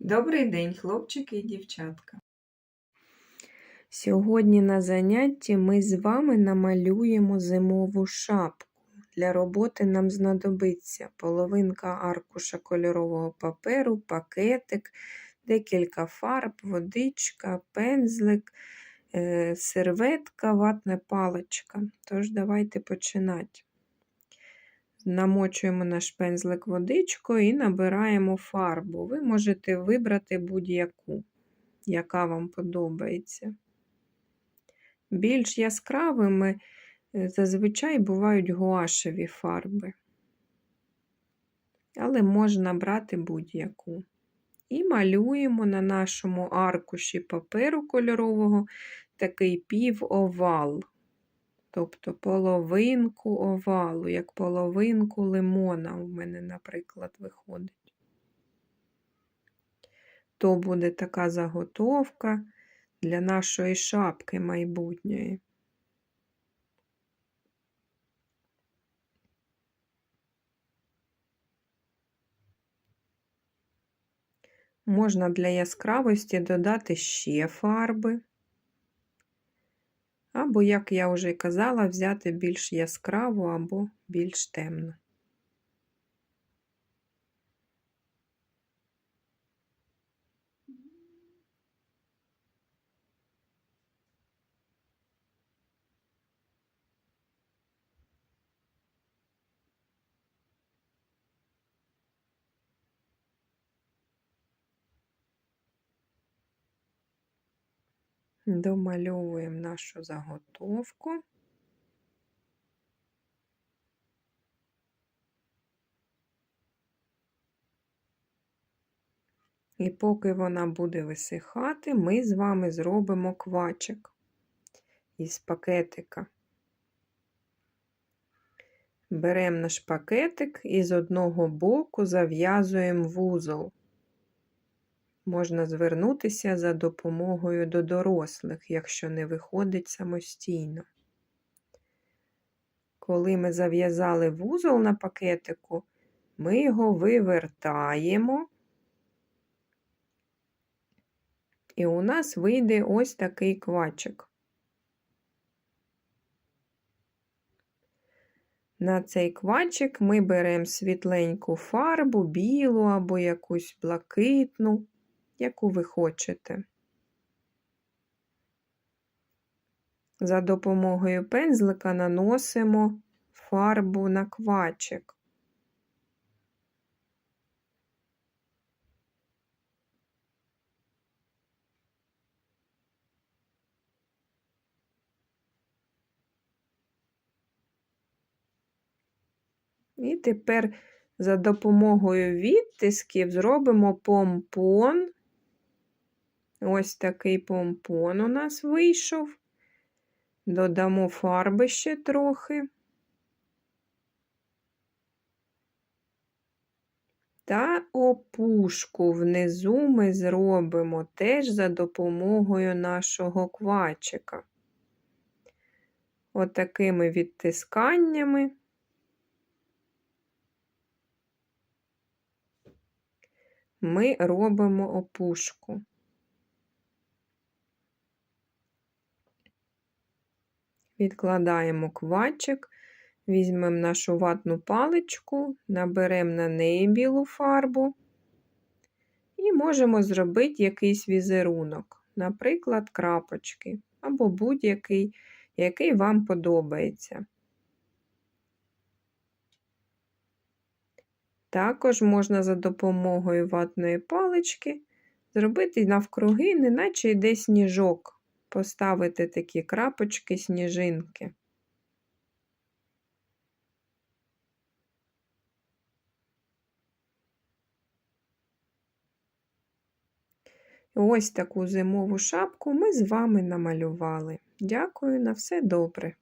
Добрий день, хлопчики і дівчатка. Сьогодні на занятті ми з вами намалюємо зимову шапку. Для роботи нам знадобиться половинка аркуша кольорового паперу, пакетик, декілька фарб, водичка, пензлик, е, серветка, ватна паличка. Тож давайте починати. Намочуємо наш пензлик водичкою і набираємо фарбу. Ви можете вибрати будь-яку, яка вам подобається. Більш яскравими е, зазвичай бувають гуашеві фарби, але можна брати будь-яку. І малюємо на нашому аркуші паперу кольорового такий півовал, тобто половинку овалу, як половинку лимона у мене, наприклад, виходить. То буде така заготовка для нашої шапки майбутньої. Можна для яскравості додати ще фарби. Або, як я вже казала, взяти більш яскраву або більш темну. Домальовуємо нашу заготовку. І поки вона буде висихати, ми з вами зробимо квачик із пакетика. Беремо наш пакетик і з одного боку зав'язуємо вузол можна звернутися за допомогою до дорослих, якщо не виходить самостійно. Коли ми зав'язали вузол на пакетику, ми його вивертаємо, і у нас вийде ось такий квачик. На цей квачик ми беремо світленьку фарбу, білу або якусь блакитну яку ви хочете. За допомогою пензлика наносимо фарбу на квачик. І тепер за допомогою відтисків зробимо помпон Ось такий помпон у нас вийшов. Додамо фарби ще трохи. Та опушку внизу ми зробимо теж за допомогою нашого квачика. Отакими відтисканнями. Ми робимо опушку. Відкладаємо квачик, візьмемо нашу ватну паличку, наберемо на неї білу фарбу і можемо зробити якийсь візерунок, наприклад, крапочки або будь-який, який вам подобається. Також можна за допомогою ватної палички зробити навкруги, неначе йде сніжок поставити такі крапочки, сніжинки. Ось таку зимову шапку ми з вами намалювали. Дякую на все добре.